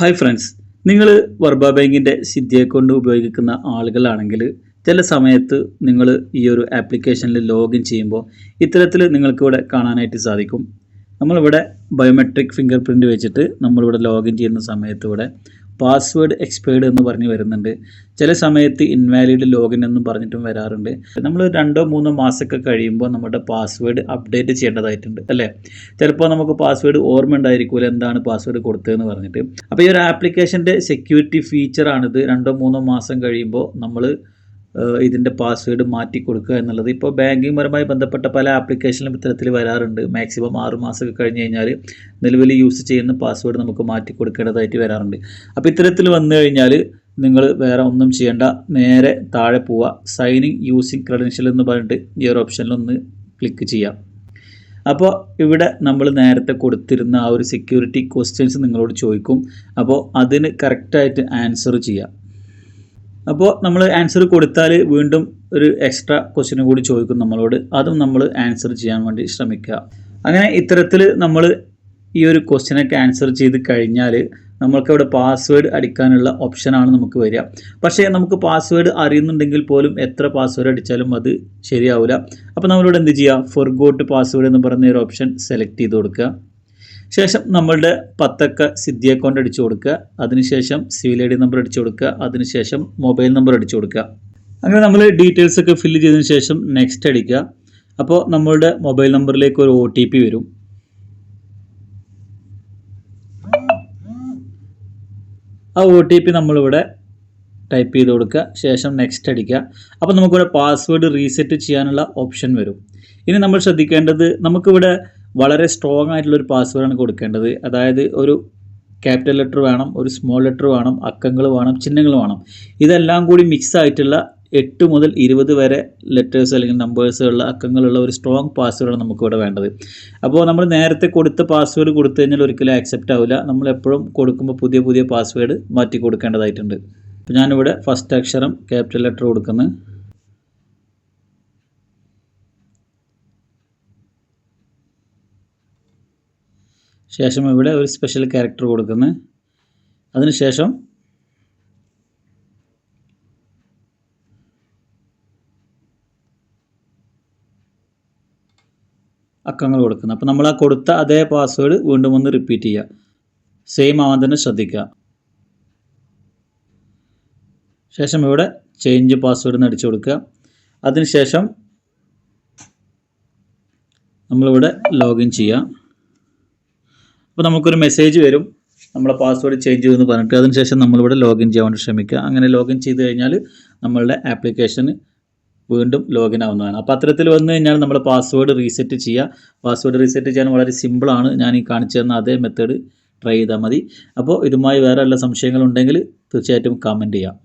Hi friends നിങ്ങൾ വർബ ബാങ്കിന്റെ സിദ്ധി account ഉപയോഗിക്കുന്ന ആളുകളാണെങ്കിൽ ചില സമയത്ത് നിങ്ങൾ ഈ ഒരു ആപ്ലിക്കേഷനിൽ ലോഗിൻ ചെയ്യുമ്പോൾ ഇത്തരത്തിൽ നിങ്ങൾക്കിവിടെ കാണാനായിട്ട് സാധിക്കും. നമ്മളിവിടെ ബയോമെട്രിക് ഫിംഗർ പ്രിന്റ് വെച്ചിട്ട് നമ്മളിവിടെ ലോഗിൻ ചെയ്യുന്ന സമയത്ത് ഇവിടെ പാസ്വേഡ് എക്സ്പയർഡ് എന്ന് പറഞ്ഞ് വരുന്നുണ്ട്. ചില സമയത്ത് ഇൻവാലിഡ് ലോഗിൻ എന്നും പറഞ്ഞിട്ടും വരാറുണ്ട്. നമ്മൾ രണ്ടോ മൂന്നോ മാസമൊക്കെ കഴിയുമ്പോൾ നമ്മുടെ പാസ്വേഡ് അപ്ഡേറ്റ് ചെയ്യേണ്ടതായിട്ടുണ്ട് അല്ലേ? ചിലപ്പോൾ നമുക്ക് പാസ്വേഡ് ഓർമ്മ ഉണ്ടായിരിക്കില്ല എന്താണ് പാസ്വേഡ് കൊടുത്തതെന്ന് പറഞ്ഞിട്ട്. അപ്പോൾ ഈ ഒരു ആപ്ലിക്കേഷന്റെ സെക്യൂരിറ്റി ഫീച്ചറാണിത് രണ്ടോ മൂന്നോ മാസം കഴിയുമ്പോൾ നമ്മൾ ഇതിന്റെ പാസ്വേഡ് മാറ്റി കൊടുക്കുക എന്നുള്ളത്. ഇപ്പോൾ ബാങ്കിങ് പരമായി ബന്ധപ്പെട്ട പല ആപ്ലിക്കേഷനിലും ഇത്തരത്തിൽ വരാറുണ്ട്. മാക്സിമം ആറ് മാസമൊക്കെ കഴിഞ്ഞ് കഴിഞ്ഞാൽ നിലവിൽ യൂസ് ചെയ്യുന്ന പാസ്വേഡ് നമുക്ക് മാറ്റി കൊടുക്കേണ്ടതായിട്ട് വരാറുണ്ട്. അപ്പോൾ ഇത്തരത്തിൽ വന്നു കഴിഞ്ഞാൽ നിങ്ങൾ വേറെ ഒന്നും ചെയ്യേണ്ട. നേരെ താഴെ പോവുക. സൈനിങ് യൂസിങ് ക്രെഡൻഷ്യൽ എന്ന് പറഞ്ഞിട്ട് ഈ ഒരു ഓപ്ഷനിൽ ഒന്ന് ക്ലിക്ക് ചെയ്യാം. അപ്പോൾ ഇവിടെ നമ്മൾ നേരത്തെ കൊടുത്തിരുന്ന ആ ഒരു സെക്യൂരിറ്റി ക്വസ്റ്റ്യൻസ് നിങ്ങളോട് ചോദിക്കും. അപ്പോൾ അതിന് കറക്റ്റായിട്ട് ആൻസർ ചെയ്യാം. അപ്പോൾ നമ്മൾ ആൻസർ കൊടുത്താൽ വീണ്ടും ഒരു എക്സ്ട്രാ ക്വസ്റ്റ്യൻ കൂടി ചോദിക്കും നമ്മളോട്. അതും നമ്മൾ ആൻസർ ചെയ്യാൻ വേണ്ടി ശ്രമിക്കുക. അങ്ങനെ ഇത്തരത്തിൽ നമ്മൾ ഈ ഒരു ക്വസ്റ്റ്യനൊക്കെ ആൻസർ ചെയ്ത് കഴിഞ്ഞാൽ നമ്മൾക്ക് അവിടെ പാസ്വേഡ് അടിക്കാനുള്ള ഓപ്ഷനാണ് നമുക്ക് വരിക. പക്ഷേ നമുക്ക് പാസ്വേഡ് അറിയുന്നുണ്ടെങ്കിൽ പോലും എത്ര പാസ്വേഡ് അടിച്ചാലും അത് ശരിയാവില്ല അപ്പോൾ നമ്മളിവിടെ എന്ത് ചെയ്യുക ഫൊർഗോട്ട് പാസ്വേഡ് എന്ന് പറയുന്ന ഒരു ഓപ്ഷൻ സെലക്ട് ചെയ്ത് കൊടുക്കുക. ശേഷം നമ്മളുടെ പത്തക്ക സിദ്ധി അക്കൗണ്ട് അടിച്ചു കൊടുക്കുക. അതിനുശേഷം സിവിൽ ഐ ഡി നമ്പർ അടിച്ചു കൊടുക്കുക. അതിനുശേഷം മൊബൈൽ നമ്പർ അടിച്ചു കൊടുക്കുക. അങ്ങനെ നമ്മൾ ഡീറ്റെയിൽസ് ഒക്കെ ഫില്ല് ചെയ്തതിന് ശേഷം നെക്സ്റ്റ് അടിക്കുക. അപ്പോൾ നമ്മളുടെ മൊബൈൽ നമ്പറിലേക്ക് ഒരു ഒ ടി പി വരും. ആ ഒ ടി പി നമ്മളിവിടെ ടൈപ്പ് ചെയ്ത് കൊടുക്കുക. ശേഷം നെക്സ്റ്റ് അടിക്കുക. അപ്പോൾ നമുക്കിവിടെ പാസ്വേഡ് റീസെറ്റ് ചെയ്യാനുള്ള ഓപ്ഷൻ വരും. ഇനി നമ്മൾ ശ്രദ്ധിക്കേണ്ടത് നമുക്കിവിടെ വളരെ സ്ട്രോങ് ആയിട്ടുള്ള ഒരു പാസ്വേഡാണ് കൊടുക്കേണ്ടത്. അതായത് ഒരു ക്യാപിറ്റൽ ലെറ്റർ വേണം ഒരു സ്മോൾ ലെറ്റർ വേണം അക്കങ്ങൾ വേണം ചിഹ്നങ്ങൾ വേണം. ഇതെല്ലാം കൂടി മിക്സ് ആയിട്ടുള്ള എട്ട് മുതൽ ഇരുപത് വരെ ലെറ്റേഴ്സ് അല്ലെങ്കിൽ നമ്പേഴ്സുള്ള അക്കങ്ങളുള്ള ഒരു സ്ട്രോങ് പാസ്വേഡാണ് നമുക്കിവിടെ വേണ്ടത്. അപ്പോൾ നമ്മൾ നേരത്തെ കൊടുത്ത പാസ്വേഡ് കൊടുത്തു കഴിഞ്ഞാൽ ഒരിക്കലും ആക്സെപ്റ്റ് ആവില്ല. നമ്മൾ എപ്പോഴും കൊടുക്കുമ്പോൾ പുതിയ പുതിയ പാസ്വേഡ് മാറ്റി കൊടുക്കേണ്ടതായിട്ടുണ്ട്. അപ്പോൾ ഞാനിവിടെ ഫസ്റ്റ് അക്ഷരം ക്യാപിറ്റൽ ലെറ്റർ കൊടുക്കുന്നു. ശേഷം ഇവിടെ ഒരു സ്പെഷ്യൽ ക്യാരക്ടർ കൊടുക്കുന്നു. അതിനുശേഷം അക്കങ്ങൾ കൊടുക്കുന്നു. അപ്പോൾ നമ്മൾ ആ കൊടുത്ത അതേ പാസ്വേഡ് വീണ്ടും ഒന്ന് റിപ്പീറ്റ് ചെയ്യുക. സെയിം ആവാൻ തന്നെ ശ്രദ്ധിക്കുക. ശേഷം ഇവിടെ ചേഞ്ച് പാസ്വേഡ് എന്ന് അടിച്ചു കൊടുക്കുക. അതിനുശേഷം നമ്മളിവിടെ ലോഗിൻ ചെയ്യാം അപ്പോൾ നമുക്കൊരു മെസ്സേജ് വരും. നമ്മളെ പാസ്വേഡ് ചേഞ്ച് ചെയ്തെന്ന് പറഞ്ഞിട്ട്. അതിനുശേഷം നമ്മളിവിടെ ലോഗിൻ ചെയ്യാൻ വേണ്ടി ശ്രമിക്കുക. അങ്ങനെ ലോഗിൻ ചെയ്ത് കഴിഞ്ഞാൽ നമ്മളുടെ ആപ്ലിക്കേഷന് വീണ്ടും ലോഗിൻ ആവുന്നതാണ്. അപ്പോൾ അത്തരത്തിൽ വന്നു കഴിഞ്ഞാൽ നമ്മൾ പാസ്വേഡ് റീസെറ്റ് ചെയ്യുക. പാസ്വേഡ് റീസെറ്റ് ചെയ്യാൻ വളരെ സിമ്പിളാണ് ഞാൻ ഈ കാണിച്ചു തന്ന അതേ മെത്തേഡ് ട്രൈ ചെയ്താൽ മതി. അപ്പോൾ ഇതുമായി വേറെ വല്ല സംശയങ്ങളുണ്ടെങ്കിൽ തീർച്ചയായിട്ടും കമന്റ് ചെയ്യാം.